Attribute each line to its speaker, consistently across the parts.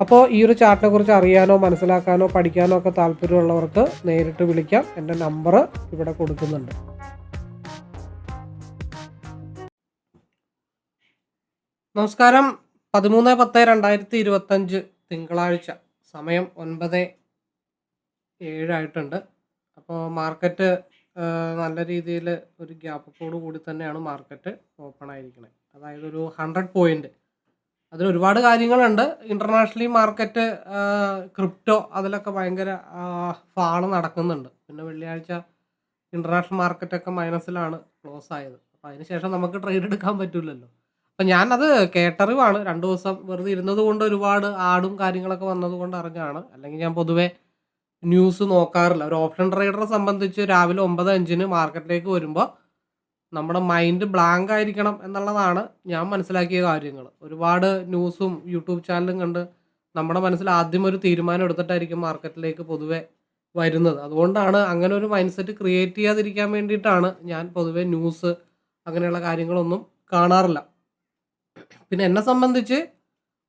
Speaker 1: അപ്പോൾ ഈ ഒരു ചാർട്ടിനെ കുറിച്ച് അറിയാനോ മനസ്സിലാക്കാനോ പഠിക്കാനോ ഒക്കെ താല്പര്യമുള്ളവർക്ക് നേരിട്ട് വിളിക്കാം. എന്റെ നമ്പർ ഇവിടെ കൊടുക്കുന്നുണ്ട്. നമസ്കാരം. പതിമൂന്ന് പത്ത് രണ്ടായിരത്തി ഇരുപത്തഞ്ച് തിങ്കളാഴ്ച സമയം ഒൻപത് ഏഴായിട്ടുണ്ട് അപ്പോൾ മാർക്കറ്റ് നല്ല രീതിയിൽ ഒരു ഗ്യാപ്പോടു കൂടി തന്നെയാണ് മാർക്കറ്റ് ഓപ്പൺ ആയിരിക്കുന്നത് അതായത് ഒരു ഹൺഡ്രഡ് പോയിന്റ് അതിൽ ഒരുപാട് കാര്യങ്ങളുണ്ട്. ഇന്റർനാഷണലി മാർക്കറ്റ് ക്രിപ്റ്റോ അതിലൊക്കെ ഭയങ്കര ഫാൾ നടക്കുന്നുണ്ട്. പിന്നെ വെള്ളിയാഴ്ച ഇന്റർനാഷണൽ മാർക്കറ്റൊക്കെ മൈനസിലാണ് ക്ലോസ് ആയത്. അപ്പോൾ അതിനുശേഷം നമുക്ക് ട്രേഡ് എടുക്കാൻ പറ്റില്ലല്ലോ അപ്പം ഞാനത് കേട്ടറിവാണ്. രണ്ട് ദിവസം വെറുതെ ഇരുന്നത് കൊണ്ട് ഒരുപാട് ആടും കാര്യങ്ങളൊക്കെ വന്നത് കൊണ്ട് അറിഞ്ഞാണ്. അല്ലെങ്കിൽ ഞാൻ പൊതുവെ ന്യൂസ് നോക്കാറില്ല. ഒരു ഓപ്ഷൻ ട്രേഡറെ സംബന്ധിച്ച് രാവിലെ ഒമ്പത് അഞ്ചിന് മാർക്കറ്റിലേക്ക് വരുമ്പോൾ നമ്മുടെ മൈൻഡ് ബ്ലാങ്ക് ആയിരിക്കണം എന്നുള്ളതാണ് ഞാൻ മനസ്സിലാക്കിയ കാര്യങ്ങൾ. ഒരുപാട് ന്യൂസും യൂട്യൂബ് ചാനലും കണ്ട് നമ്മുടെ മനസ്സിൽ ആദ്യം ഒരു തീരുമാനം എടുത്തിട്ടായിരിക്കും മാർക്കറ്റിലേക്ക് പൊതുവെ വരുന്നത്. അതുകൊണ്ടാണ് അങ്ങനെ ഒരു മൈൻഡ് സെറ്റ് ക്രിയേറ്റ് ചെയ്യാതിരിക്കാൻ വേണ്ടിയിട്ടാണ് ഞാൻ പൊതുവെ ന്യൂസ് അങ്ങനെയുള്ള കാര്യങ്ങളൊന്നും കാണാറില്ല. പിന്നെ എന്നെ സംബന്ധിച്ച്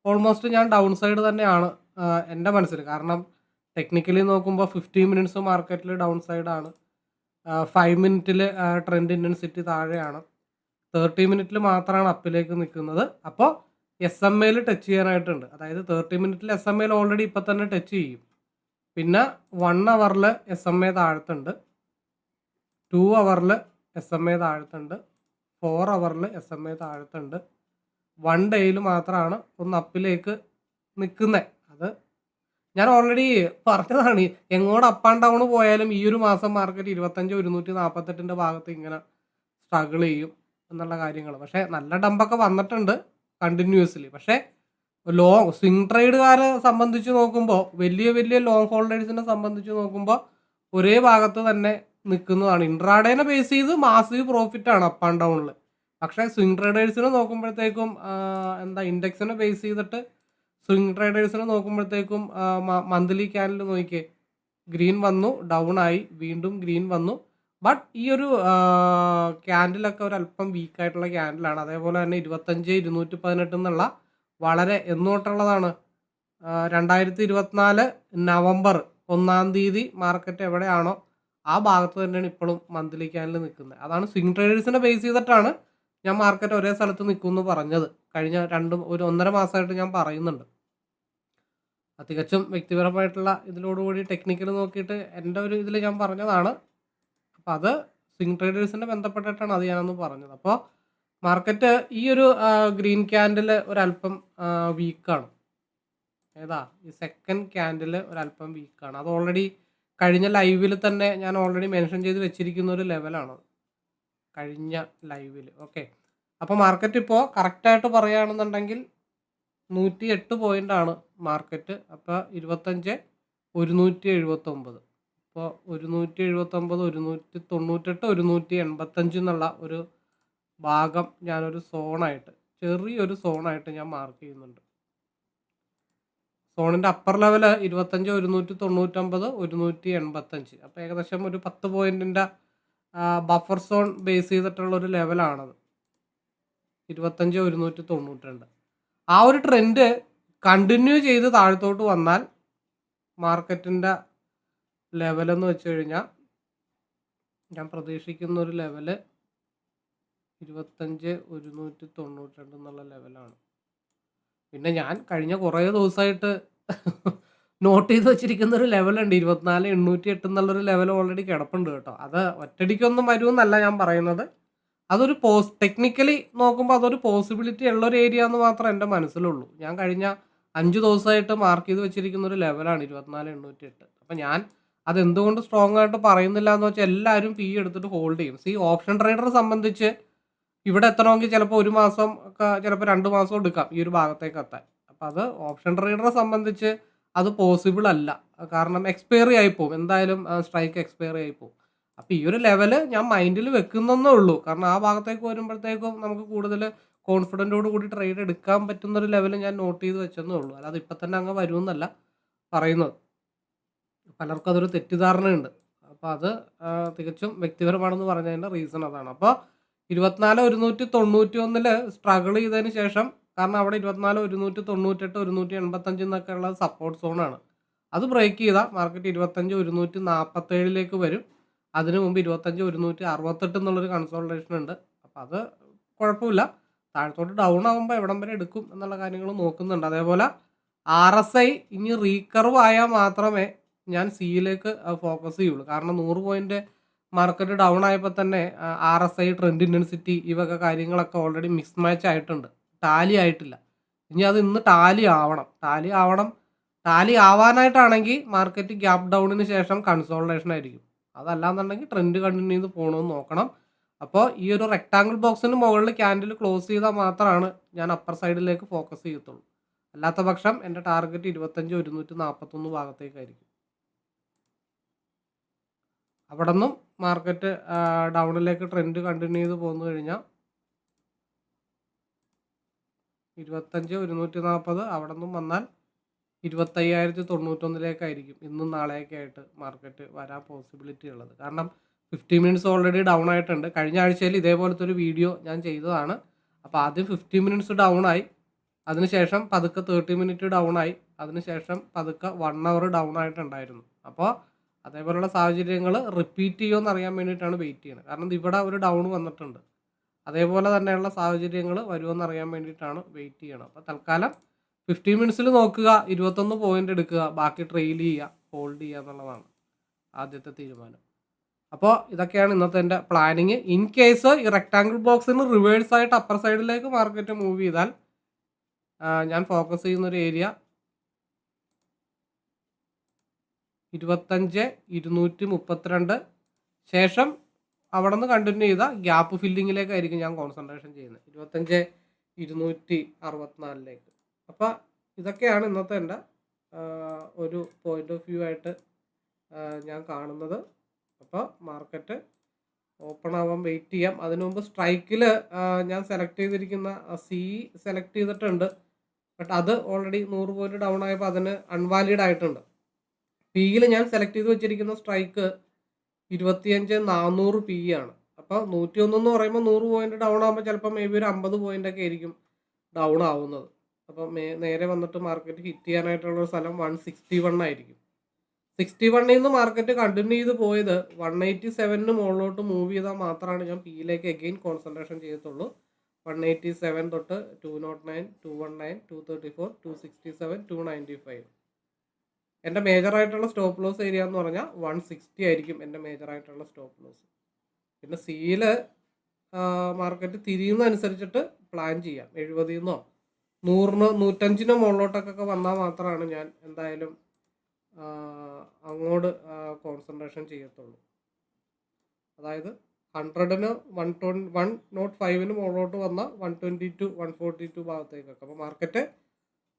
Speaker 1: ഓൾമോസ്റ്റ് ഞാൻ ഡൗൺ സൈഡ് തന്നെയാണ് എന്റെ മനസ്സിൽ. കാരണം ടെക്നിക്കലി നോക്കുമ്പോൾ ഫിഫ്റ്റീൻ മിനിറ്റ്സ് മാർക്കറ്റിൽ ഡൗൺ സൈഡാണ് ഫൈവ് മിനിറ്റിൽ ട്രെൻഡ് ഇന്റൻസിറ്റി താഴെയാണ്. തേർട്ടി മിനിറ്റിൽ മാത്രമാണ് അപ്പിലേക്ക് നിൽക്കുന്നത് അപ്പോൾ എസ് എം എയിൽ ടച്ച് ചെയ്യാനായിട്ടുണ്ട്. അതായത് തേർട്ടി മിനിറ്റിൽ എസ് എം എയിൽ ഓൾറെഡി ഇപ്പം തന്നെ ടച്ച് ചെയ്യും. പിന്നെ വൺ അവറിൽ എസ് എം എ താഴത്തുണ്ട്. ടു അവറിൽ എസ് എം എ താഴത്തുണ്ട്. ഫോർ അവറിൽ എസ് എം എ താഴത്തുണ്ട്. വൺ ഡേയിൽ മാത്രമാണ് ഒന്ന് അപ്പിലേക്ക് നിൽക്കുന്നത് അത് ഞാൻ ഓൾറെഡി പറഞ്ഞതാണ്. എങ്ങോട്ട് അപ്പ് ആൻഡ് ഡൗൺ പോയാലും ഈ ഒരു മാസം മാർക്കറ്റ് ഇരുപത്തഞ്ച് ഒരുന്നൂറ്റി നാൽപ്പത്തെട്ടിന്റെ ഭാഗത്ത് ഇങ്ങനെ സ്ട്രഗിൾ ചെയ്യും എന്നുള്ള കാര്യങ്ങൾ പക്ഷേ നല്ല ഡമ്പൊക്കെ വന്നിട്ടുണ്ട് കണ്ടിന്യൂസ്ലി പക്ഷേ ലോങ് സ്വിങ് ട്രേഡുകാരെ സംബന്ധിച്ച് നോക്കുമ്പോൾ വലിയ വലിയ ലോങ് ഹോൾഡേഴ്സിനെ സംബന്ധിച്ച് നോക്കുമ്പോൾ ഒരേ ഭാഗത്ത് തന്നെ നിൽക്കുന്നതാണ്. ഇൻട്രാഡേനെ ബേസ് ചെയ്ത് മാസീവ് പ്രോഫിറ്റ് ആണ് അപ്പ് ആൻഡ് ഡൗണിൽ പക്ഷേ സ്വിങ് ട്രേഡേഴ്സിനെ നോക്കുമ്പോഴത്തേക്കും എന്താ ഇൻഡെക്സിനെ ബേസ് ചെയ്തിട്ട് സ്വിംഗ് ട്രേഡേഴ്സിനെ നോക്കുമ്പോഴത്തേക്കും മന്ത്ലി ക്യാനൽ നോക്കിയേ ഗ്രീൻ വന്നു ഡൗൺ ആയി വീണ്ടും ഗ്രീൻ വന്നു. ബട്ട് ഈ ഒരു ക്യാൻഡിലൊക്കെ ഒരു അല്പം വീക്ക് ആയിട്ടുള്ള ക്യാൻഡിലാണ് അതേപോലെ തന്നെ ഇരുപത്തഞ്ച് ഇരുന്നൂറ്റി പതിനെട്ട് എന്നുള്ള വളരെ എന്നോട്ടുള്ളതാണ്. രണ്ടായിരത്തി ഇരുപത്തിനാല് നവംബർ ഒന്നാം തീയതി മാർക്കറ്റ് എവിടെയാണോ ആ ഭാഗത്ത് തന്നെയാണ് ഇപ്പോഴും മന്ത്ലി ക്യാനിൽ നിൽക്കുന്നത്. അതാണ് സ്വിംഗ് ട്രേഡേഴ്സിനെ ബേസ് ചെയ്തിട്ടാണ് ഞാൻ മാർക്കറ്റ് ഒരേ സ്ഥലത്ത് നിൽക്കുമെന്ന് പറഞ്ഞത്. കഴിഞ്ഞ രണ്ട് ഒരു ഒന്നര മാസമായിട്ട് ഞാൻ പറയുന്നുണ്ട്. തികച്ചും വ്യക്തിപരമായിട്ടുള്ള ഇതിലോടുകൂടി ടെക്നിക്കൽ നോക്കിയിട്ട് എന്റെ ഒരു ഇതിൽ ഞാൻ പറഞ്ഞതാണ്. അപ്പോൾ അത് സ്വിംഗ് ട്രേഡേഴ്സിന്റെ ബന്ധപ്പെട്ടിട്ടാണ് അത് ഞാനൊന്ന് പറഞ്ഞത്. അപ്പോൾ മാർക്കറ്റ് ഈ ഒരു ഗ്രീൻ ക്യാൻഡിൽ ഒരല്പം വീക്കാണ് ഏതാ? ഈ സെക്കൻഡ് ക്യാൻഡിൽ ഒരല്പം വീക്കാണ് അത് ഓൾറെഡി കഴിഞ്ഞ ലൈവിൽ തന്നെ ഞാൻ ഓൾറെഡി മെൻഷൻ ചെയ്ത് വെച്ചിരിക്കുന്ന ഒരു ലെവലാണ് കഴിഞ്ഞ ലൈവിൽ ഓക്കെ അപ്പോൾ മാർക്കറ്റ് ഇപ്പോൾ കറക്റ്റായിട്ട് പറയുകയാണെന്നുണ്ടെങ്കിൽ നൂറ്റി എട്ട് പോയിന്റാണ് മാർക്കറ്റ് അപ്പോൾ ഇരുപത്തഞ്ച് ഒരുന്നൂറ്റി എഴുപത്തൊമ്പത് ഇപ്പോൾ ഒരുന്നൂറ്റി എഴുപത്തൊമ്പത് ഒരുന്നൂറ്റി തൊണ്ണൂറ്റെട്ട് ഒരുന്നൂറ്റി എൺപത്തഞ്ച് എന്നുള്ള ഒരു ഭാഗം ഞാനൊരു സോണായിട്ട് ചെറിയൊരു സോണായിട്ട് ഞാൻ മാർക്ക് ചെയ്യുന്നുണ്ട്. സോണിന്റെ അപ്പർ ലെവൽ ഇരുപത്തഞ്ച് ഒരുന്നൂറ്റി തൊണ്ണൂറ്റൊമ്പത് ഒരുന്നൂറ്റി എൺപത്തഞ്ച് അപ്പോൾ ഏകദേശം ഒരു പത്ത് പോയിന്റിന്റെ ബഫർ സോൺ ബേസ് ചെയ്തിട്ടുള്ള ഒരു ലെവലാണത് ഇരുപത്തഞ്ച് ഒരുന്നൂറ്റി തൊണ്ണൂറ്റി രണ്ട് ആ ഒരു ട്രെൻഡ് കണ്ടിന്യൂ ചെയ്ത് താഴത്തോട്ട് വന്നാൽ മാർക്കറ്റിന്റെ ലെവലെന്ന് വെച്ച് കഴിഞ്ഞാൽ ഞാൻ പ്രതീക്ഷിക്കുന്ന ഒരു ലെവൽ ഇരുപത്തഞ്ച് ഒരുന്നൂറ്റി തൊണ്ണൂറ്റി രണ്ട് എന്നുള്ള ലെവലാണ് പിന്നെ ഞാൻ കഴിഞ്ഞ കുറേ ദിവസമായിട്ട് നോട്ട് ചെയ്ത് വെച്ചിരിക്കുന്ന ഒരു ലെവലുണ്ട് ഇരുപത്തിനാല് എണ്ണൂറ്റി എട്ട് എന്നുള്ളൊരു ലെവൽ ഓൾറെഡി കിടപ്പുണ്ട് കേട്ടോ. അത് ഒറ്റടിക്കൊന്നും വരുമെന്നല്ല ഞാൻ പറയുന്നത്. അതൊരു പോസ് ടെക്നിക്കലി നോക്കുമ്പോൾ അതൊരു പോസിബിലിറ്റി ഉള്ള ഒരു ഏരിയ എന്ന് മാത്രമേ എന്റെ മനസ്സിലുള്ളൂ. ഞാൻ കഴിഞ്ഞ അഞ്ച് ദിവസമായിട്ട് മാർക്ക് ചെയ്ത് വെച്ചിരിക്കുന്ന ഒരു ലെവലാണ് ഇരുപത്തിനാല് എണ്ണൂറ്റി എട്ട് അപ്പം ഞാൻ അതെന്തുകൊണ്ട് സ്ട്രോങ് ആയിട്ട് പറയുന്നില്ല എന്ന് വെച്ചാൽ എല്ലാവരും പി എടുത്തിട്ട് ഹോൾഡ് ചെയ്യും. സി ഓപ്ഷൻ ട്രേഡറെ സംബന്ധിച്ച് ഇവിടെ എത്തണമെങ്കിൽ ചിലപ്പോൾ ഒരു മാസം ചിലപ്പോൾ രണ്ട് മാസം എടുക്കാം ഈ ഒരു ഭാഗത്തേക്ക് എത്താൻ. അപ്പം അത് ഓപ്ഷൻ ട്രേഡറെ സംബന്ധിച്ച് അത് പോസിബിൾ അല്ല. കാരണം എക്സ്പയറി ആയിപ്പോവും എന്തായാലും സ്ട്രൈക്ക് എക്സ്പയറി ആയി പോകും അപ്പോൾ ഈ ഒരു ലെവൽ ഞാൻ മൈൻഡിൽ വെക്കുന്നേ ഉള്ളൂ. കാരണം ആ ഭാഗത്തേക്ക് വരുമ്പോഴത്തേക്കും നമുക്ക് കൂടുതൽ കോൺഫിഡന്റോട് കൂടി ട്രേഡ് എടുക്കാൻ പറ്റുന്ന ഒരു ലെവൽ ഞാൻ നോട്ട് ചെയ്ത് വെച്ചെന്നേ ഉള്ളൂ. അല്ലാതെ ഇപ്പം തന്നെ അങ്ങ് വരുമെന്നല്ല പറയുന്നത്. പലർക്കും അതൊരു തെറ്റിദ്ധാരണയുണ്ട്. അപ്പോൾ അത് തികച്ചും വ്യക്തിപരമാണെന്ന് പറഞ്ഞതിന്റെ റീസൺ അതാണ്. അപ്പോൾ ഇരുപത്തിനാല് ഒരുന്നൂറ്റി തൊണ്ണൂറ്റി ഒന്നിൽ സ്ട്രഗിൾ ചെയ്തതിന് ശേഷം കാരണം അവിടെ ഇരുപത്തിനാല് ഒരുന്നൂറ്റി തൊണ്ണൂറ്റെട്ട് ഒരുന്നൂറ്റി എൺപത്തഞ്ച് എന്നൊക്കെ ഉള്ള സപ്പോർട്ട് സോണാണ് അത് ബ്രേക്ക് ചെയ്താൽ മാർക്കറ്റ് ഇരുപത്തഞ്ച് ഒരുന്നൂറ്റി നാൽപ്പത്തേഴിലേക്ക് വരും. അതിന് മുമ്പ് ഇരുപത്തഞ്ച് ഒരുന്നൂറ്റി അറുപത്തെട്ട് എന്നുള്ളൊരു കൺസോൾട്ടേഷൻ ഉണ്ട്. അപ്പോൾ അത് കുഴപ്പമില്ല. താഴത്തോട്ട് ഡൗൺ ആകുമ്പോൾ എവിടം വരെ എടുക്കും എന്നുള്ള കാര്യങ്ങൾ നോക്കുന്നുണ്ട്. അതേപോലെ ആർ എസ് ഐ ഇനി റീകർവ് ആയാൽ മാത്രമേ ഞാൻ സിയിലേക്ക് ഫോക്കസ് ചെയ്യുള്ളൂ. കാരണം നൂറ് പോയിന്റ് മാർക്കറ്റ് ഡൗൺ ആയപ്പോൾ തന്നെ R S I trend intensity ഈ കാര്യങ്ങളൊക്കെ ഓൾറെഡി മിസ് മാച്ച് ആയിട്ടുണ്ട്. ടാലി ആയിട്ടില്ല. ഇനി അത് ഇന്ന് ടാലി ആവണം. ടാലി ആവണം. ടാലി ആവാനായിട്ടാണെങ്കിൽ മാർക്കറ്റ് ഗ്യാപ് ഡൗണിന് ശേഷം കൺസോൾട്ടേഷൻ ആയിരിക്കും. അതല്ലാന്നുണ്ടെങ്കിൽ ട്രെൻഡ് കണ്ടിന്യൂ ചെയ്ത് പോകണമെന്ന് നോക്കണം. അപ്പോൾ ഈ ഒരു റെക്ടാങ്കിൾ ബോക്സിന് മുകളിൽ ക്യാൻഡിൽ ക്ലോസ് ചെയ്താൽ മാത്രമാണ് ഞാൻ അപ്പർ സൈഡിലേക്ക് ഫോക്കസ് ചെയ്യത്തുള്ളൂ. അല്ലാത്ത പക്ഷം എന്റെ ടാർഗറ്റ് ഇരുപത്തഞ്ച് ഒരുന്നൂറ്റി നാൽപ്പത്തൊന്ന് ഭാഗത്തേക്കായിരിക്കും. അവിടെ നിന്നും മാർക്കറ്റ് ഡൗണിലേക്ക് ട്രെൻഡ് കണ്ടിന്യൂ ചെയ്ത് പോന്നു കഴിഞ്ഞാൽ ഇരുപത്തഞ്ച് ഒരുന്നൂറ്റി നാൽപ്പത് അവിടെ നിന്നും വന്നാൽ ഇരുപത്തയ്യായിരത്തി തൊണ്ണൂറ്റൊന്നിലേക്കായിരിക്കും ഇന്നും നാളെയൊക്കെ ആയിട്ട് മാർക്കറ്റ് വരാൻ പോസിബിലിറ്റി ഉള്ളത്. കാരണം ഫിഫ്റ്റി മിനിറ്റ്സ് ഓൾറെഡി ഡൗൺ ആയിട്ടുണ്ട്. കഴിഞ്ഞ ആഴ്ചയിൽ ഇതേപോലത്തെ ഒരു വീഡിയോ ഞാൻ ചെയ്തതാണ്. അപ്പോൾ ആദ്യം ഫിഫ്റ്റി മിനിറ്റ്സ് ഡൗൺ ആയി. അതിനുശേഷം പതുക്കെ തേർട്ടി മിനിറ്റ് ഡൗൺ ആയി. അതിനുശേഷം പതുക്കെ വൺ അവർ ഡൗൺ ആയിട്ടുണ്ടായിരുന്നു. അപ്പോൾ അതേപോലെയുള്ള സാഹചര്യങ്ങൾ റിപ്പീറ്റ് ചെയ്യുമെന്ന് അറിയാൻ വേണ്ടിയിട്ടാണ് വെയിറ്റ് ചെയ്യുന്നത്. കാരണം ഇവിടെ ഒരു ഡൗൺ വന്നിട്ടുണ്ട്. അതേപോലെ തന്നെയുള്ള സാഹചര്യങ്ങൾ വരുമോ അറിയാൻ വേണ്ടിയിട്ടാണ് വെയിറ്റ് ചെയ്യണം അപ്പോൾ തൽക്കാലം ഫിഫ്റ്റീൻ മിനിറ്റ്സിൽ നോക്കുക ഇരുപത്തൊന്ന് പോയിന്റ് എടുക്കുക ബാക്കി ട്രെയിൽ ചെയ്യുക ഹോൾഡ് ചെയ്യുക എന്നുള്ളതാണ് ആദ്യത്തെ തീരുമാനം. അപ്പോൾ ഇതൊക്കെയാണ് ഇന്നത്തെ എന്റെ പ്ലാനിങ് ഇൻ കേസ് ഈ റെക്ടാങ്കിൾ ബോക്സിന് റിവേഴ്സ് ആയിട്ട് അപ്പർ സൈഡിലേക്ക് മാർക്കറ്റ് മൂവ് ചെയ്താൽ ഞാൻ ഫോക്കസ് ചെയ്യുന്ന ഒരു ഏരിയ ഇരുപത്തഞ്ച് ഇരുന്നൂറ്റി മുപ്പത്തിരണ്ട്. ശേഷം അവിടെ നിന്ന് കണ്ടിന്യൂ ചെയ്ത ഗ്യാപ്പ് ഫില്ലിങ്ങിലേക്കായിരിക്കും ഞാൻ കോൺസെൻട്രേഷൻ ചെയ്യുന്നത്. ഇരുപത്തഞ്ച് ഇരുന്നൂറ്റി അറുപത്തിനാലിലേക്ക്. അപ്പോൾ ഇതൊക്കെയാണ് ഇന്നത്തെ എന്റെ ഒരു പോയിന്റ് ഓഫ് വ്യൂ ആയിട്ട് ഞാൻ കാണുന്നത്. അപ്പോൾ മാർക്കറ്റ് ഓപ്പൺ ആവാൻ വെയിറ്റ് ചെയ്യാം. അതിനു മുമ്പ് സ്ട്രൈക്കിൽ ഞാൻ സെലക്ട് ചെയ്തിരിക്കുന്ന സി സെലക്ട് ചെയ്തിട്ടുണ്ട്. ബട്ട് അത് ഓൾറെഡി നൂറ് പോയിന്റ് ഡൗൺ ആയപ്പോൾ അതിന് അൺവാലിഡ് ആയിട്ടുണ്ട്. പിയിൽ ഞാൻ സെലക്ട് ചെയ്ത് വെച്ചിരിക്കുന്ന സ്ട്രൈക്ക് ഇരുപത്തിയഞ്ച് നാനൂറ് പി ആണ്. അപ്പോൾ നൂറ്റി ഒന്ന് പറയുമ്പോൾ നൂറ് പോയിന്റ് ഡൗൺ ആകുമ്പോൾ ചിലപ്പോൾ മേ ബി ഒരു അമ്പത് പോയിന്റ് ഒക്കെ ആയിരിക്കും ഡൗൺ ആവുന്നത്. അപ്പോൾ നേരെ വന്നിട്ട് മാർക്കറ്റ് ഹിറ്റ് ചെയ്യാനായിട്ടുള്ള സ്ഥലം വൺ സിക്സ്റ്റി വൺ ആയിരിക്കും. സിക്സ്റ്റി വണ്ണിൽ നിന്ന് മാർക്കറ്റ് കണ്ടിന്യൂ ചെയ്ത് പോയത് വൺ എയ്റ്റി സെവനിന് മുകളിലോട്ട് മൂവ് ചെയ്താൽ മാത്രമാണ് ഞാൻ പിയിലേക്ക് അഗെയിൻ കോൺസെൻട്രേഷൻ ചെയ്യത്തുള്ളൂ. വൺ എയ്റ്റി സെവൻ തൊട്ട് two nought nine two one nine two thirty four two sixty seven two ninety five എന്റെ മേജർ ആയിട്ടുള്ള സ്റ്റോപ്പ് ലോസ് ഏരിയ എന്ന് പറഞ്ഞാൽ വൺ സിക്സ്റ്റി ആയിരിക്കും എന്റെ മേജർ ആയിട്ടുള്ള സ്റ്റോപ്പ് ലോസ് പിന്നെ സിയിൽ മാർക്കറ്റ് തിരിയുന്നതനുസരിച്ചിട്ട് പ്ലാൻ ചെയ്യാം. എഴുപതിൽ നിന്നോ? നൂറിന് നൂറ്റഞ്ചിനോ മുകളിലോട്ടൊക്കെ വന്നാൽ മാത്രമാണ് ഞാൻ എന്തായാലും അങ്ങോട്ട് കോൺസെൻട്രേഷൻ ചെയ്യത്തുള്ളൂ. അതായത് ഹൺഡ്രഡിന് വൺ ട്വൻ വൺ നോട്ട് ഫൈവിന് മുകളിലോട്ട് വന്ന one twenty two one forty two ഭാഗത്തേക്കൊക്കെ. അപ്പോൾ മാർക്കറ്റ്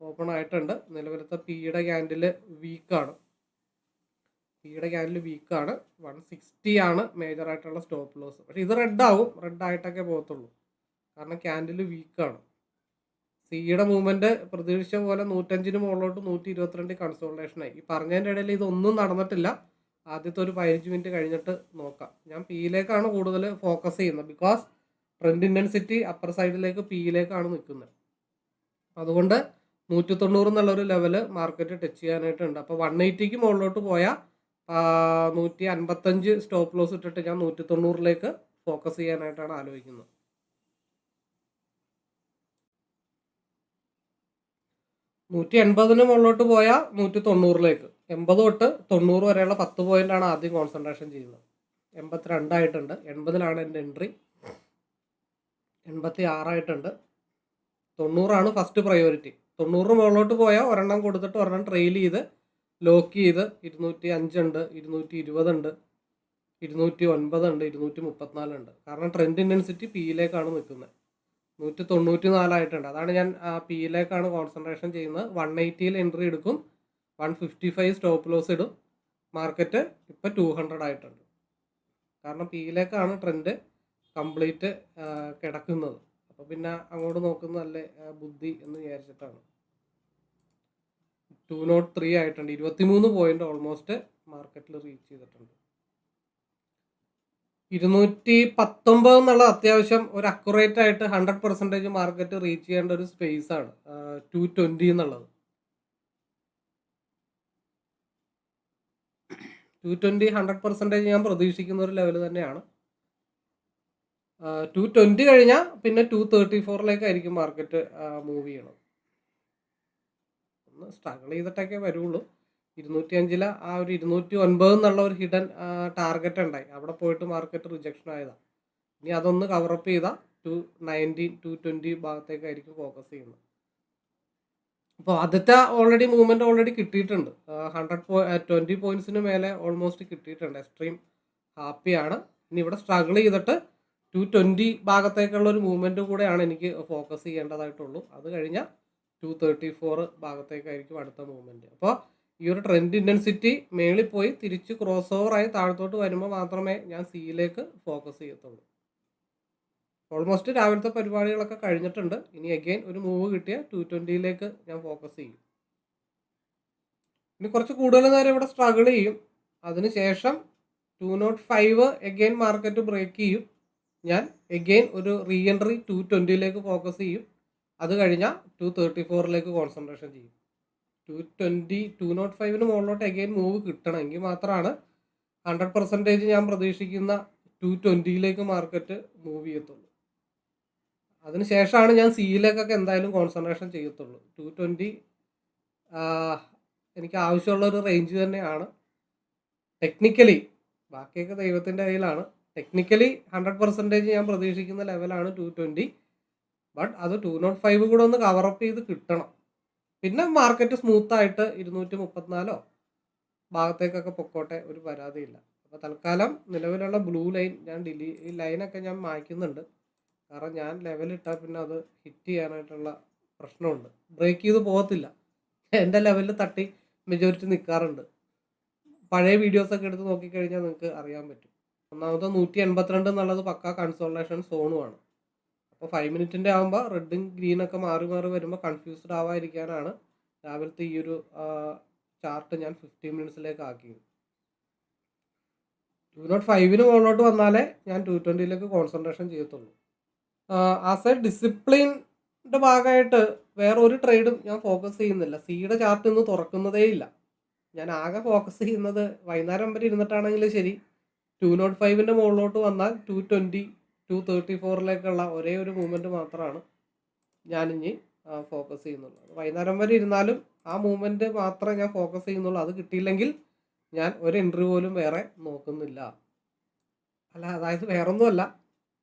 Speaker 1: ഓപ്പൺ ആയിട്ടുണ്ട്. നിലവിലത്തെ പിയുടെ ക്യാൻഡിൽ വീക്കാണ് പിയുടെ ക്യാൻഡിൽ വീക്കാണ് വൺ സിക്സ്റ്റി ആണ്. മേജറായിട്ടുള്ള സ്റ്റോപ്പ് ലോസ് പക്ഷേ ഇത് റെഡ് ആവും. റെഡ് ആയിട്ടൊക്കെ പോകത്തുള്ളൂ. കാരണം ക്യാൻഡിൽ വീക്കാണ് സിയുടെ മൂവ്മെന്റ് പ്രതീക്ഷിച്ച പോലെ നൂറ്റഞ്ചിന് മുകളിലോട്ട് നൂറ്റി ഇരുപത്തിരണ്ട് കൺസോൾട്ടേഷനായി ഈ പറഞ്ഞതിന്റെ ഇടയിൽ ഇതൊന്നും നടന്നിട്ടില്ല. ആദ്യത്തെ ഒരു പതിനഞ്ച് മിനിറ്റ് കഴിഞ്ഞിട്ട് നോക്കാം. ഞാൻ പിയിലേക്കാണ് കൂടുതൽ ഫോക്കസ് ചെയ്യുന്നത്. ബിക്കോസ് ട്രെൻഡ് ഇന്റൻസിറ്റി അപ്പർ സൈഡിലേക്ക് പിയിലേക്കാണ് നിൽക്കുന്നത്. അതുകൊണ്ട് നൂറ്റി തൊണ്ണൂറ് എന്നുള്ളൊരു ലെവൽ മാർക്കറ്റ് ടച്ച് ചെയ്യാനായിട്ടുണ്ട്. അപ്പോൾ വൺ എയ്റ്റിക്ക് മുകളിലോട്ട് പോയാൽ നൂറ്റി അൻപത്തഞ്ച് സ്റ്റോപ്പ് ലോസ് ഇട്ടിട്ട് ഞാൻ നൂറ്റി തൊണ്ണൂറിലേക്ക് ഫോക്കസ് ചെയ്യാനായിട്ടാണ് ആലോചിക്കുന്നത്. നൂറ്റി എൺപതിന് മുകളിലോട്ട് പോയാൽ നൂറ്റി തൊണ്ണൂറിലേക്ക് എൺപത് തൊട്ട് തൊണ്ണൂറ് വരെയുള്ള പത്ത് പോയിന്റാണ് ആദ്യം കോൺസെൻട്രേഷൻ ചെയ്യുന്നത്. എൺപത്തിരണ്ടായിട്ടുണ്ട് എൺപതിലാണ് എന്റെ എൻട്രി എൺപത്തി ആറായിട്ടുണ്ട് തൊണ്ണൂറാണ് ഫസ്റ്റ് പ്രയോറിറ്റി തൊണ്ണൂറ് മുകളിലോട്ട് പോയാൽ ഒരെണ്ണം കൊടുത്തിട്ട് ഒരെണ്ണം ട്രെയിൽ ചെയ്ത് ലോക്ക് ചെയ്ത് ഇരുന്നൂറ്റി അഞ്ചുണ്ട് ഇരുന്നൂറ്റി ഇരുപതുണ്ട് ഇരുന്നൂറ്റി ഒൻപതുണ്ട് ഇരുന്നൂറ്റി മുപ്പത്തിനാലുണ്ട് കാരണം ട്രെൻഡ് ഇന്റൻസിറ്റി പിയിലേക്കാണ് നിൽക്കുന്നത്. നൂറ്റി തൊണ്ണൂറ്റി നാലായിട്ടുണ്ട് അതാണ് ഞാൻ പിയിലേക്കാണ് കോൺസെൻട്രേഷൻ ചെയ്യുന്നത്. വൺ എയ്റ്റിയിൽ എൻട്രി എടുക്കും. One fifty five stop loss ഇടും. മാർക്കറ്റ് ഇപ്പം ടു ഹൺഡ്രഡ് ആയിട്ടുണ്ട്. കാരണം പിയിലേക്കാണ് ട്രെൻഡ് കംപ്ലീറ്റ് കിടക്കുന്നത്. അപ്പോൾ പിന്നെ അങ്ങോട്ട് നോക്കുന്ന നല്ല ബുദ്ധി എന്ന് വിചാരിച്ചിട്ടാണ്. ടു നോട്ട് ത്രീ ആയിട്ടുണ്ട്. ഇരുപത്തിമൂന്ന് പോയിന്റ് ഓൾമോസ്റ്റ് മാർക്കറ്റിൽ റീച്ച് ചെയ്തിട്ടുണ്ട്. ഇരുന്നൂറ്റി പത്തൊമ്പത് എന്നുള്ള അത്യാവശ്യം ഒരു അക്യുറേറ്റ് ആയിട്ട് ഹൺഡ്രഡ് പെർസെന്റേജ് മാർക്കറ്റ് റീച്ച് ചെയ്യേണ്ട ഒരു സ്പേസ് ആണ് ടു ട്വന്റി എന്നുള്ളത്. ടു ട്വന്റി ഹൺഡ്രഡ് പെർസെന്റേജ് ഞാൻ പ്രതീക്ഷിക്കുന്ന ഒരു ലെവൽ തന്നെയാണ്. ടു ട്വന്റി കഴിഞ്ഞാൽ പിന്നെ ടു തേർട്ടി ഫോറിലേക്കായിരിക്കും മാർക്കറ്റ് മൂവ് ചെയ്യണം. ഒന്ന് സ്ട്രഗിൾ ചെയ്തിട്ടൊക്കെ വരുള്ളൂ. ഇരുന്നൂറ്റി അഞ്ചിൽ ആ ഒരു ഇരുന്നൂറ്റി ഒൻപത് എന്നുള്ള ഒരു ഹിഡൻ ടാർഗറ്റ് ഉണ്ടായി. അവിടെ പോയിട്ട് മാർക്കറ്റ് റിജക്ഷൻ ആയതാണ് ഇനി അതൊന്ന് കവറപ്പ് ചെയ്താൽ ടു നയന്റീൻ ടു ട്വന്റി ഭാഗത്തേക്കായിരിക്കും ഫോക്കസ് ചെയ്യുന്നത്. അപ്പോൾ ആദ്യത്തെ ഓൾറെഡി മൂവ്മെന്റ് ഓൾറെഡി കിട്ടിയിട്ടുണ്ട്. ഹൺഡ്രഡ് പോ ട്വന്റി പോയിന്റ്സിന് മേലെ ഓൾമോസ്റ്റ് കിട്ടിയിട്ടുണ്ട്. എക്സ്ട്രീം ഹാപ്പിയാണ് ഇനി ഇവിടെ സ്ട്രഗിൾ ചെയ്തിട്ട് ടു ട്വന്റി ഭാഗത്തേക്കുള്ള ഒരു മൂവ്മെന്റ് കൂടെയാണ് എനിക്ക് ഫോക്കസ് ചെയ്യേണ്ടതായിട്ടുള്ളൂ. അത് കഴിഞ്ഞാൽ ടു തേർട്ടി ഫോർ ഭാഗത്തേക്കായിരിക്കും അടുത്ത മൂവ്മെന്റ് അപ്പോൾ ഈ ഒരു ട്രെൻഡ് ഇന്റൻസിറ്റി മേളിൽ പോയി തിരിച്ച് ക്രോസ് ഓവർ ആയി താഴത്തോട്ട് വരുമ്പോൾ മാത്രമേ ഞാൻ സിയിലേക്ക് ഫോക്കസ് ചെയ്യത്തുള്ളൂ. ഓൾമോസ്റ്റ് രാവിലത്തെ പരിപാടികളൊക്കെ കഴിഞ്ഞിട്ടുണ്ട്. ഇനി അഗെയിൻ ഒരു മൂവ് കിട്ടിയ ടു ട്വന്റിയിലേക്ക് ഞാൻ ഫോക്കസ് ചെയ്യും. ഇനി കുറച്ച് കൂടുതൽ നേരം ഇവിടെ സ്ട്രഗിൾ ചെയ്യും. അതിനുശേഷം two nought five again market break ചെയ്യും. ഞാൻ എഗെയിൻ ഒരു റീ എൻട്രി ടു ട്വന്റിയിലേക്ക് ഫോക്കസ് ചെയ്യും. അത് കഴിഞ്ഞാൽ ടു തേർട്ടി ഫോറിലേക്ക് കോൺസെൻട്രേഷൻ ചെയ്യും. ടു ട്വന്റി ടു നോട്ട് ഫൈവിന് മുകളിലോട്ട് എഗെയിൻ മൂവ് കിട്ടണമെങ്കിൽ മാത്രമാണ് ഹൺഡ്രഡ് പെർസെന്റേജ് ഞാൻ പ്രതീക്ഷിക്കുന്ന ടു ട്വന്റിയിലേക്ക് മാർക്കറ്റ് മൂവ് ചെയ്യത്തുള്ളൂ. അതിനുശേഷമാണ് ഞാൻ സിയിലേക്കൊക്കെ എന്തായാലും കോൺസെൻട്രേഷൻ ചെയ്യത്തുള്ളൂ. ടു ട്വന്റി എനിക്ക് ആവശ്യമുള്ള ഒരു റേഞ്ച് തന്നെയാണ്. ടെക്നിക്കലി ബാക്കിയൊക്കെ ദൈവത്തിന്റെ കയ്യിലാണ്. ടെക്നിക്കലി ഹൺഡ്രഡ് പെർസെന്റേജ് ഞാൻ പ്രതീക്ഷിക്കുന്ന ലെവലാണ് ടു ട്വന്റി ബട്ട് അത് ടു നോട്ട് ഫൈവ് കൂടെ ഒന്ന് കവറപ്പ് ചെയ്ത് കിട്ടണം. പിന്നെ മാർക്കറ്റ് സ്മൂത്തായിട്ട് ഇരുന്നൂറ്റി മുപ്പത്തിനാലോ ഭാഗത്തേക്കൊക്കെ പൊക്കോട്ടെ ഒരു പരാതിയില്ല. അപ്പോൾ തൽക്കാലം നിലവിലുള്ള ബ്ലൂ ലൈൻ ഞാൻ ഡിലീ ഈ ലൈനൊക്കെ ഞാൻ മായ്ക്കുന്നുണ്ട്. കാരണം ഞാൻ ലെവൽ ഇട്ടാൽ പിന്നെ അത് ഹിറ്റ് ചെയ്യാനായിട്ടുള്ള പ്രശ്നമുണ്ട്. ബ്രേക്ക് ചെയ്ത് പോകത്തില്ല. എന്റെ ലെവലിൽ തട്ടി മെജോറിറ്റി നിൽക്കാറുണ്ട് പഴയ വീഡിയോസൊക്കെ എടുത്ത് നോക്കിക്കഴിഞ്ഞാൽ നിങ്ങൾക്ക് അറിയാൻ പറ്റും. ഒന്നാമത് നൂറ്റി എൺപത്തിരണ്ട് എന്നുള്ളത് പക്ക കൺസോളേഷൻ സോണുമാണ് അപ്പോൾ ഫൈവ് മിനിറ്റിന്റെ ആകുമ്പോൾ റെഡും ഗ്രീനൊക്കെ മാറി മാറി വരുമ്പോൾ കൺഫ്യൂസ്ഡ് ആവാതിരിക്കാനാണ് രാവിലത്തെ ഈ ഒരു ചാർട്ട് ഞാൻ ഫിഫ്റ്റീൻ മിനിറ്റ്സിലേക്ക് ആക്കിയത്. ടു നോട്ട് ഫൈവിന് മുകളിലോട്ട് വന്നാലേ ഞാൻ ടു ട്വന്റിയിലേക്ക് കോൺസെൻട്രേഷൻ ചെയ്യത്തുള്ളൂ. ആസ് എ ഡിസിപ്ലിന്റെ ഭാഗമായിട്ട് വേറെ ഒരു ട്രേഡും ഞാൻ ഫോക്കസ് ചെയ്യുന്നില്ല. സിയുടെ ചാർട്ട് ഇന്ന് തുറക്കുന്നതേ ഇല്ല. ഞാൻ ആകെ ഫോക്കസ് ചെയ്യുന്നത് വൈകുന്നേരം വരെ ഇരുന്നിട്ടാണെങ്കിലും ശരി. ടു നോട്ട് ഫൈവിന്റെ മുകളിലോട്ട് വന്നാൽ ടു ട്വന്റി ടു തേർട്ടി ഫോറിലേക്കുള്ള ഒരേ ഒരു മൂവ്മെന്റ് മാത്രമാണ് ഞാനിനി ഫോക്കസ് ചെയ്യുന്നുള്ളൂ വൈകുന്നേരം വരെ ഇരുന്നാലും ആ മൂവ്മെന്റ് മാത്രമേ ഞാൻ ഫോക്കസ് ചെയ്യുന്നുള്ളൂ. അത് കിട്ടിയില്ലെങ്കിൽ ഞാൻ ഒരു എൻട്രി പോലും വേറെ നോക്കുന്നില്ല. അല്ല അതായത് വേറൊന്നുമല്ല.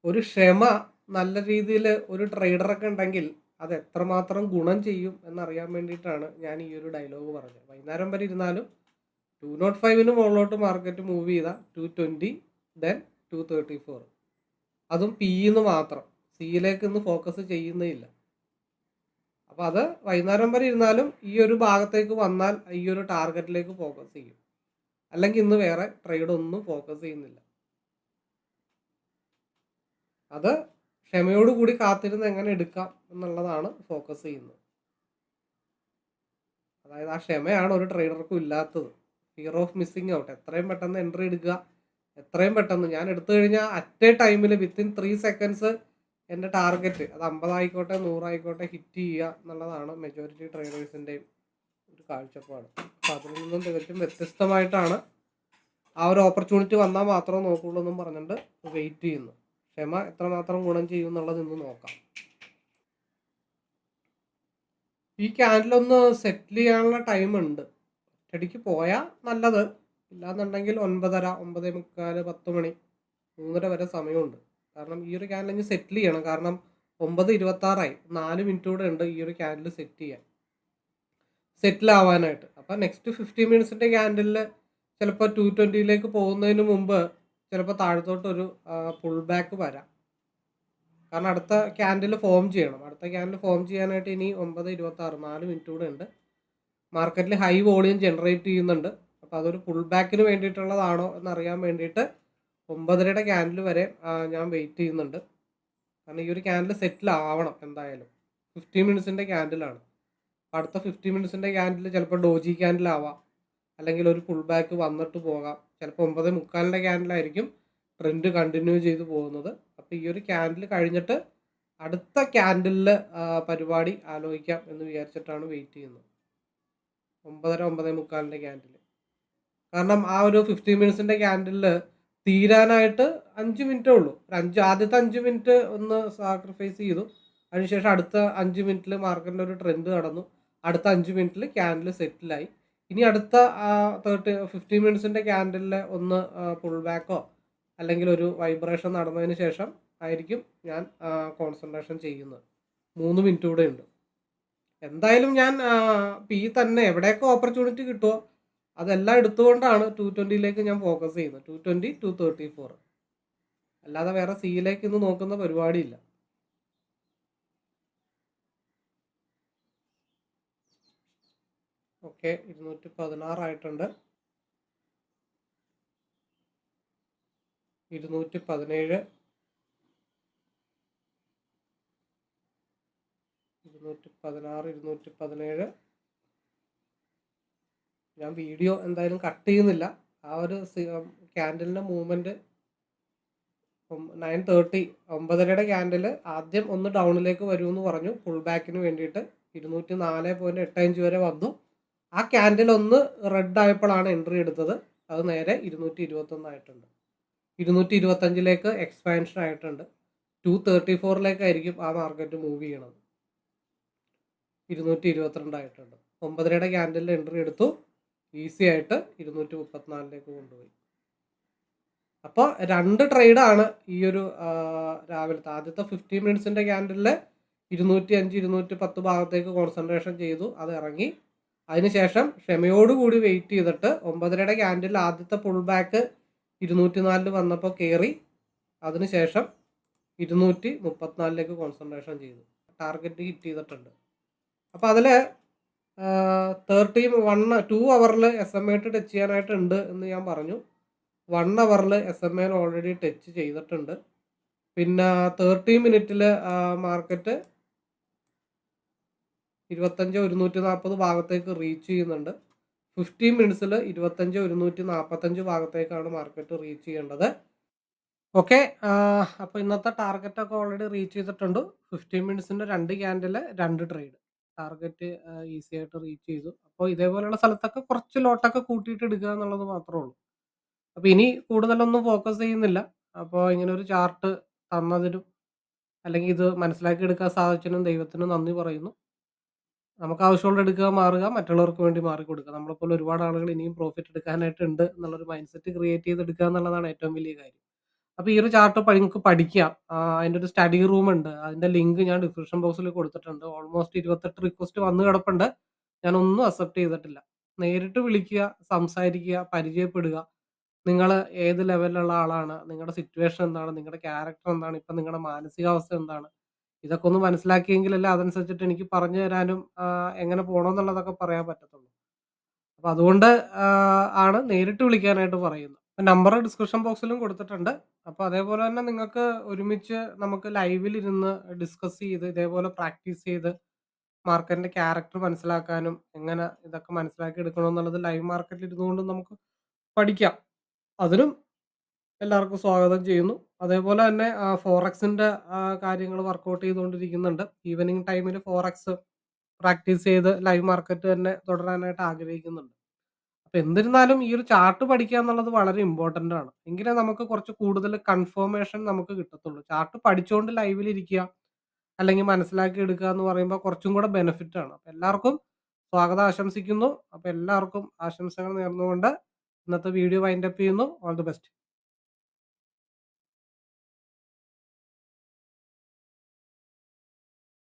Speaker 1: ഒരു ക്ഷമ നല്ല രീതിയിൽ ഒരു ട്രേഡറൊക്കെ ഉണ്ടെങ്കിൽ അത് എത്രമാത്രം ഗുണം ചെയ്യും എന്നറിയാൻ വേണ്ടിയിട്ടാണ് ഞാൻ ഈ ഒരു ഡയലോഗ് പറഞ്ഞത്. വൈകുന്നേരം വരെ ഇരുന്നാലും ടു നോട്ട് ഫൈവിന് മുകളിലോട്ട് മാർക്കറ്റ് മൂവ് ചെയ്താൽ two twenty then two thirty four അതും പിന്ന് മാത്രം. സിയിലേക്ക് ഇന്ന് ഫോക്കസ് ചെയ്യുന്നില്ല അപ്പം അത് വൈകുന്നേരം വരെ ഇരുന്നാലും ഈ ഒരു ഭാഗത്തേക്ക് വന്നാൽ ഈ ഒരു ടാർഗറ്റിലേക്ക് ഫോക്കസ് ചെയ്യും. അല്ലെങ്കിൽ ഇന്ന് വേറെ ട്രേഡ് ഒന്നും ഫോക്കസ് ചെയ്യുന്നില്ല. അത് ക്ഷമയോടുകൂടി കാത്തിരുന്ന് എങ്ങനെ എടുക്കാം എന്നുള്ളതാണ് ഫോക്കസ് ചെയ്യുന്നത്. അതായത് ആ ക്ഷമയാണ് ഒരു ട്രേഡർക്കും ഇല്ലാത്തത്. ഫിയർ ഓഫ് മിസ്സിങ് ഔട്ട് എത്രയും പെട്ടെന്ന് എൻട്രി എടുക്കുക. എത്രയും പെട്ടെന്ന് ഞാൻ എടുത്തു കഴിഞ്ഞാൽ അറ്റ് എ ടൈമിൽ വിത്തിൻ ത്രീ സെക്കൻഡ്സ് എന്റെ ടാർഗറ്റ് അത് അമ്പതായിക്കോട്ടെ നൂറായിക്കോട്ടെ ഹിറ്റ് ചെയ്യുക എന്നുള്ളതാണ് മെജോറിറ്റി ട്രേഡേഴ്സിന്റെയും ഒരു കാഴ്ചപ്പാട് അപ്പോൾ അതിൽ നിന്നും തികച്ചും വ്യത്യസ്തമായിട്ടാണ് ആ ഒരു ഓപ്പർച്യൂണിറ്റി വന്നാൽ മാത്രമേ നോക്കുള്ളൂ എന്നും പറഞ്ഞിട്ട് വെയിറ്റ് ചെയ്യുന്നു ക്ഷമ എത്രമാത്രം ഗുണം ചെയ്യും എന്നുള്ളത് ഇന്ന് നോക്കാം ഈ ക്യാൻഡിലൊന്ന് സെറ്റിൽ ചെയ്യാനുള്ള ടൈമുണ്ട്. ഒറ്റടിക്ക് പോയാൽ നല്ലത്. ഇല്ലാന്നുണ്ടെങ്കിൽ 9:30, 9:45, 10 മണി, 3:30 വരെ സമയമുണ്ട്. കാരണം ഈ ഒരു ക്യാൻഡിൽ ഇനി സെറ്റിൽ ചെയ്യണം. കാരണം 9:26 4 മിനിറ്റ് കൂടെ ഉണ്ട് ഈ ഒരു ക്യാൻഡിൽ സെറ്റ് ചെയ്യാൻ. സെറ്റിൽ ആവാനായിട്ട്. അപ്പൊ നെക്സ്റ്റ് 50 മിനിറ്റ്സിന്റെ ക്യാൻഡിലിൽ ചിലപ്പോ 220ലേക്ക് പോകുന്നതിന് മുമ്പ് ചിലപ്പോൾ താഴത്തോട്ടൊരു പുൾ ബാക്ക് വരാം. കാരണം അടുത്ത ക്യാൻഡിൽ ഫോം ചെയ്യണം. അടുത്ത ക്യാൻഡിൽ ഫോം ചെയ്യാനായിട്ട് ഇനി 9:26 4 മിനിറ്റ് കൂടെ ഉണ്ട്. മാർക്കറ്റിൽ ഹൈ വോളിയം ജനറേറ്റ് ചെയ്യുന്നുണ്ട്. അപ്പൊ അതൊരു പുൾ ബാക്കിന് വേണ്ടിയിട്ടുള്ളതാണോ എന്നറിയാൻ വേണ്ടിയിട്ട് 9:30യുടെ ക്യാൻഡിൽ വരെ ഞാൻ വെയിറ്റ് ചെയ്യുന്നുണ്ട്. കാരണം ഈ ഒരു ക്യാൻഡിൽ സെറ്റിൽ ആവണം എന്തായാലും. ഫിഫ്റ്റി മിനിറ്റ്സിന്റെ ക്യാൻഡിലാണ്. അടുത്ത ഫിഫ്റ്റി മിനിറ്റ്സിന്റെ ക്യാൻഡിൽ ചിലപ്പോൾ ഡോജി ക്യാൻഡിലാവാം അല്ലെങ്കിൽ ഒരു ഫുൾ ബാക്ക് വന്നിട്ട് പോകാം. ചിലപ്പോൾ ഒമ്പത് മുക്കാലിന്റെ ക്യാൻഡിലായിരിക്കും ട്രെൻഡ് കണ്ടിന്യൂ ചെയ്ത് പോകുന്നത്. അപ്പോൾ ഈ ഒരു ക്യാൻഡിൽ കഴിഞ്ഞിട്ട് അടുത്ത ക്യാൻഡിലിൽ പരിപാടി ആലോചിക്കാം എന്ന് വിചാരിച്ചിട്ടാണ് വെയിറ്റ് ചെയ്യുന്നത്. 9:30, 9:45ന്റെ ക്യാൻഡിൽ. കാരണം ആ ഒരു 50 മിനിറ്റ്സിന്റെ ക്യാൻഡിലിൽ തീരാനായിട്ട് അഞ്ച് മിനിറ്റേ ഉള്ളൂ. ഒരു അഞ്ച് ആദ്യത്തെ അഞ്ച് മിനിറ്റ് ഒന്ന് സാക്രിഫൈസ് ചെയ്തു. അതിനുശേഷം അടുത്ത അഞ്ച് മിനിറ്റിൽ മാർക്കറ്റിന്റെ ഒരു ട്രെൻഡ് നടന്നു. അടുത്ത അഞ്ച് മിനിറ്റിൽ ക്യാൻഡിൽ സെറ്റിലായി. ഇനി അടുത്ത തേർട്ടി 30 50 മിനിറ്റ്സിന്റെ ക്യാൻഡിലിൽ ഒന്ന് പുൾ ബാക്കോ അല്ലെങ്കിൽ ഒരു വൈബ്രേഷൻ നടന്നതിന് ശേഷം ആയിരിക്കും ഞാൻ കോൺസെൻട്രേഷൻ ചെയ്യുന്നത്. മൂന്ന് മിനിറ്റ് കൂടെ ഉണ്ട്. എന്തായാലും ഞാൻ പി തന്നെ എവിടെയൊക്കെ ഓപ്പർച്യൂണിറ്റി കിട്ടുവോ അതെല്ലാം എടുത്തുകൊണ്ടാണ് 220ലേക്ക് ഞാൻ ഫോക്കസ് ചെയ്യുന്നത്. 220, 234 അല്ലാതെ വേറെ സിയിലേക്ക് ഇന്ന് നോക്കുന്ന പരിപാടിയില്ല. ഓക്കെ. 216 ആയിട്ടുണ്ട്. 217 216, 217 ഞാൻ വീഡിയോ എന്തായാലും കട്ട് ചെയ്യുന്നില്ല. ആ ഒരു ക്യാൻഡിലിന്റെ മൂവ്മെന്റ് ഉം 9:30 9:30യുടെ ക്യാൻഡിൽ ആദ്യം ഒന്ന് ഡൗണിലേക്ക് വരുമെന്ന് പറഞ്ഞു. ഫുൾ ബാക്കിന് വേണ്ടിയിട്ട് 204.85 വരെ വന്നു. ആ ക്യാൻഡിൽ ഒന്ന് റെഡ് ആയപ്പോഴാണ് എൻട്രി എടുത്തത്. അത് നേരെ ഇരുന്നൂറ്റി ഇരുപത്തൊന്നായിട്ടുണ്ട് ഇരുന്നൂറ്റി ഇരുപത്തഞ്ചിലേക്ക് എക്സ്പാൻഷൻ ആയിട്ടുണ്ട്. 234ലേക്കായിരിക്കും ആ മാർക്കറ്റ് മൂവ് ചെയ്യണത്. ഇരുന്നൂറ്റി ഇരുപത്തിരണ്ടായിട്ടുണ്ട് ഒമ്പതരയുടെ ക്യാൻഡിലിൽ എൻട്രി എടുത്തു. ഈസി ആയിട്ട് 234ലേക്ക് കൊണ്ടുപോയി. അപ്പൊ 2 ട്രേഡ് ആണ് ഈ ഒരു രാവിലത്തെ ആദ്യത്തെ ഫിഫ്റ്റീൻ മിനിറ്റ്സിന്റെ ക്യാൻഡലിൽ ഇരുന്നൂറ്റി അഞ്ച് ഇരുന്നൂറ്റി പത്ത് ഭാഗത്തേക്ക് കോൺസെൻട്രേഷൻ ചെയ്തു. അത് ഇറങ്ങി. അതിനുശേഷം ക്ഷമയോടുകൂടി വെയിറ്റ് ചെയ്തിട്ട് 9:30യുടെ ക്യാൻഡിൽ ആദ്യത്തെ പുൾ ബാക്ക് 204ൽ വന്നപ്പോൾ കയറി അതിനുശേഷം 234ലേക്ക് കോൺസെൻട്രേഷൻ ചെയ്തു. ടാർഗറ്റ് ഹിറ്റ് ചെയ്തിട്ടുണ്ട്. അപ്പൊ അതിൽ ആഹ്, 30 1 2 എം SMA ടച്ച് ചെയ്യാനായിട്ടുണ്ട് എന്ന് ഞാൻ പറഞ്ഞു. One അവറിൽ S M L already touch ചെയ്തിട്ടുണ്ട്. പിന്നെ തേർട്ടി മിനിറ്റിൽ മാർക്കറ്റ് ഇരുപത്തഞ്ച് ഒരുന്നൂറ്റി നാൽപ്പത് ഭാഗത്തേക്ക് റീച്ച് ചെയ്യുന്നുണ്ട്. ഫിഫ്റ്റി മിനിറ്റ്സിൽ ഇരുപത്തഞ്ച് ഒരുന്നൂറ്റി നാൽപ്പത്തഞ്ച് ഭാഗത്തേക്കാണ് മാർക്കറ്റ് റീച്ച് ചെയ്യേണ്ടത്. ഓക്കെ. അപ്പോൾ ഇന്നത്തെ ടാർഗറ്റ് ഒക്കെ ഓൾറെഡി റീച്ച് ചെയ്തിട്ടുണ്ട്. ഫിഫ്റ്റീൻ മിനിറ്റ്സിന്റെ രണ്ട് ക്യാൻഡിൽ രണ്ട് ട്രേഡ്. ടാർഗറ്റ് ഈസി ആയിട്ട് റീച്ച് ചെയ്തു. അപ്പൊ ഇതേപോലെയുള്ള സ്ഥലത്തൊക്കെ കുറച്ച് ലോട്ടൊക്കെ കൂട്ടിയിട്ട് എടുക്കുക എന്നുള്ളത് മാത്രമേ ഉള്ളൂ. അപ്പൊ ഇനി കൂടുതലൊന്നും ഫോക്കസ് ചെയ്യുന്നില്ല. അപ്പോൾ ഇങ്ങനെ ഒരു ചാർട്ട് തന്നതിനും അല്ലെങ്കിൽ ഇത് മനസ്സിലാക്കി എടുക്കാൻ സാധിച്ചതിനും ദൈവത്തിനും നന്ദി പറയുന്നു. നമുക്ക് ആവശ്യമുള്ള എടുക്കുക, മാറുക, മറ്റുള്ളവർക്ക് വേണ്ടി മാറി കൊടുക്കുക നമ്മളെപ്പോലെ ഒരുപാട് ആളുകൾ ഇനിയും പ്രോഫിറ്റ് എടുക്കാനായിട്ടുണ്ട് എന്നുള്ളൊരു മൈൻഡ് സെറ്റ് ക്രിയേറ്റ് ചെയ്തെടുക്കുക എന്നുള്ളതാണ് ഏറ്റവും വലിയ കാര്യം. അപ്പൊ ഈ ഒരു ചാർട്ട് നിങ്ങൾക്ക് പഠിക്കാം. അതിന്റെ ഒരു സ്റ്റഡി റൂം ഉണ്ട്. അതിന്റെ ലിങ്ക് ഞാൻ ഡിസ്ക്രിപ്ഷൻ ബോക്സിൽ കൊടുത്തിട്ടുണ്ട്. ഓൾമോസ്റ്റ് 28 റിക്വസ്റ്റ് വന്നു കിടപ്പുണ്ട്. ഞാൻ ഒന്നും അക്സെപ്റ്റ് ചെയ്തിട്ടില്ല. നേരിട്ട് വിളിക്കുക, സംസാരിക്കുക, പരിചയപ്പെടുക. നിങ്ങൾ ഏത് ലെവലിലുള്ള ആളാണ്? നിങ്ങളുടെ സിറ്റുവേഷൻ എന്താണ്? നിങ്ങളുടെ ക്യാരക്ടർ എന്താണ്? ഇപ്പം നിങ്ങളുടെ മാനസികാവസ്ഥ എന്താണ്? ഇതൊക്കെ ഒന്ന് മനസ്സിലാക്കിയെങ്കിലല്ലേ അതനുസരിച്ചിട്ട് എനിക്ക് പറഞ്ഞു തരാനും എങ്ങനെ പോകണമെന്നുള്ളതൊക്കെ പറയാൻ പറ്റത്തുള്ളൂ. അപ്പൊ അതുകൊണ്ട് ആണ് നേരിട്ട് വിളിക്കാനായിട്ട് പറയുന്നത്. നമ്പർ ഡിസ്ക്രിപ്ഷൻ ബോക്സിലും കൊടുത്തിട്ടുണ്ട്. അപ്പോൾ അതേപോലെ തന്നെ നിങ്ങൾക്ക് ഒരുമിച്ച് നമുക്ക് ലൈവിൽ ഇരുന്ന് ഡിസ്കസ് ചെയ്ത് ഇതേപോലെ പ്രാക്ടീസ് ചെയ്ത് മാർക്കറ്റിന്റെ ക്യാരക്ടർ മനസ്സിലാക്കാനും എങ്ങനെ ഇതൊക്കെ മനസ്സിലാക്കി എടുക്കണം എന്നുള്ളത് ലൈവ് മാർക്കറ്റിൽ ഇരുന്നുകൊണ്ട് നമുക്ക് പഠിക്കാം. അതിനും എല്ലാവർക്കും സ്വാഗതം ചെയ്യുന്നു. അതേപോലെ തന്നെ ആഹ്, കാര്യങ്ങൾ വർക്കൗട്ട് ചെയ്തുകൊണ്ടിരിക്കുന്നുണ്ട്. ഈവനിംഗ് ടൈമിൽ ഫോറക്സ് പ്രാക്ടീസ് ചെയ്ത് ലൈവ് മാർക്കറ്റ് തന്നെ തുടരാനായിട്ട് ആഗ്രഹിക്കുന്നുണ്ട്. അപ്പൊ എന്നിരുന്നാലും ഈ ഒരു ചാർട്ട് പഠിക്കുക എന്നുള്ളത് വളരെ ഇമ്പോർട്ടന്റ് ആണ്. എങ്കിലേ നമുക്ക് കുറച്ച് കൂടുതൽ കൺഫർമേഷൻ നമുക്ക് കിട്ടത്തുള്ളൂ. ചാർട്ട് പഠിച്ചുകൊണ്ട് ലൈവിൽ ഇരിക്കുക. അല്ലെങ്കിൽ മനസ്സിലാക്കി എടുക്കുക എന്ന് പറയുമ്പോൾ കുറച്ചും കൂടെ ബെനിഫിറ്റ് ആണ് അപ്പോൾ എല്ലാവർക്കും സ്വാഗതം ആശംസിക്കുന്നു അപ്പോൾ എല്ലാവർക്കും ആശംസകൾ നേർന്നുകൊണ്ട് ഇന്നത്തെ വീഡിയോ വൈൻഡപ്പ് ചെയ്യുന്നു ഓൾ ദി ബെസ്റ്റ്